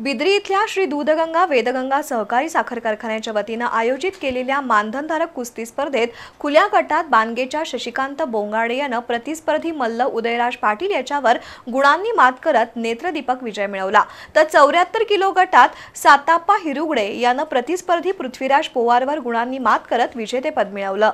बिद्री इथल्या श्री दूधगंगा वेदगंगा सहकारी साखर कारखान्याच्या वतीनं आयोजित केलेल्या मानधनधारक कुस्ती स्पर्धेत खुल्या गटात बानगेच्या शशिकांत बोंगाडे यानं प्रतिस्पर्धी मल्ल उदयराज पाटील याच्यावर गुणांनी मात करत नेत्रदीपक विजय मिळवला. तर चौऱ्याहत्तर किलो गटात साताप्पा हिरुगडे यानं प्रतिस्पर्धी पृथ्वीराज पोवारवर गुणांनी मात करत विजेतेपद मिळवलं.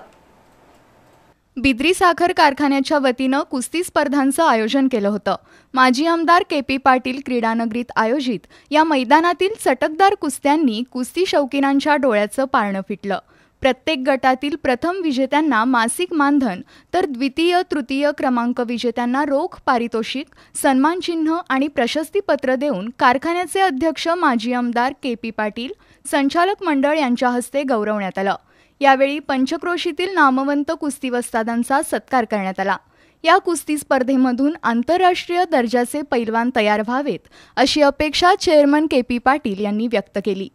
बिद्री साखर कारखान्याच्या वतीनं कुस्ती स्पर्धांचं आयोजन केलं होतं. माजी आमदार के पी पाटील क्रीडानगरीत आयोजित या मैदानातील चटकदार कुस्त्यांनी कुस्ती शौकीनांच्या डोळ्याचं पारणं फिटलं. प्रत्येक गटातील प्रथम विजेत्यांना मासिक मानधन तर द्वितीय तृतीय क्रमांक विजेत्यांना रोख पारितोषिक सन्मानचिन्ह आणि प्रशस्तीपत्र देऊन कारखान्याचे अध्यक्ष माजी आमदार के पी पाटील संचालक मंडळ यांच्या हस्ते गौरवण्यात आलं. यावेळी पंचक्रोशीतील नामवंत कुस्ती वस्तादांचा सत्कार करण्यात आला. या कुस्ती स्पर्धेमधून आंतरराष्ट्रीय दर्जाचे पैलवान तयार व्हावेत अशी अपेक्षा चेअरमन के पी पाटील यांनी व्यक्त केली.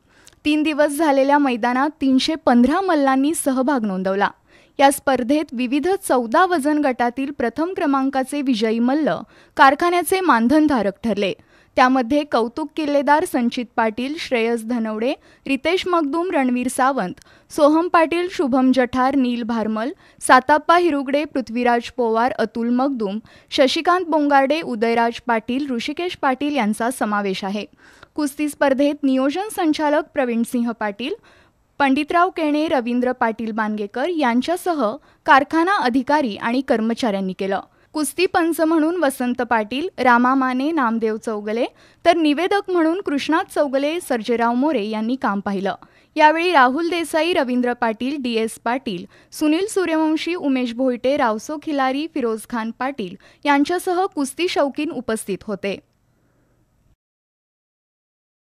तीन दिवस झालेल्या मैदानात तीनशे पंधरा मल्लांनी सहभाग नोंदवला. या स्पर्धेत विविध चौदा वजन गटातील प्रथम क्रमांकाचे विजयी मल्ल कारखान्याचे मानधनधारक ठरले. त्यामध्ये कौतुक किल्लेदार संचित पाटील श्रेयस धनवडे रितेश मगदूम रणवीर सावंत सोहम पाटील शुभम जठार नील भारमल साताप्पा हिरुगडे पृथ्वीराज पोवार अतुल मगदूम शशिकांत बोंगार्डे उदयराज पाटील ऋषिकेश पाटील यांचा समावेश आहे. कुस्ती स्पर्धेत नियोजन संचालक प्रवीणसिंह पाटील पंडितराव केणे रवींद्र पाटील बानगेकर यांच्यासह कारखाना अधिकारी आणि कर्मचाऱ्यांनी केलं. कुस्ती पंच म्हणून वसंत पाटील रामा माने नामदेव चौगले तर निवेदक म्हणून कृष्णात चौगले सर्जेराव मोरे यांनी काम पाहिलं. यावेळी राहुल देसाई रवींद्र पाटील डी एस पाटील सुनील सूर्यवंशी उमेश भोईटे रावसो खिलारी फिरोज खान पाटील यांच्यासह कुस्ती शौकीन उपस्थित होते.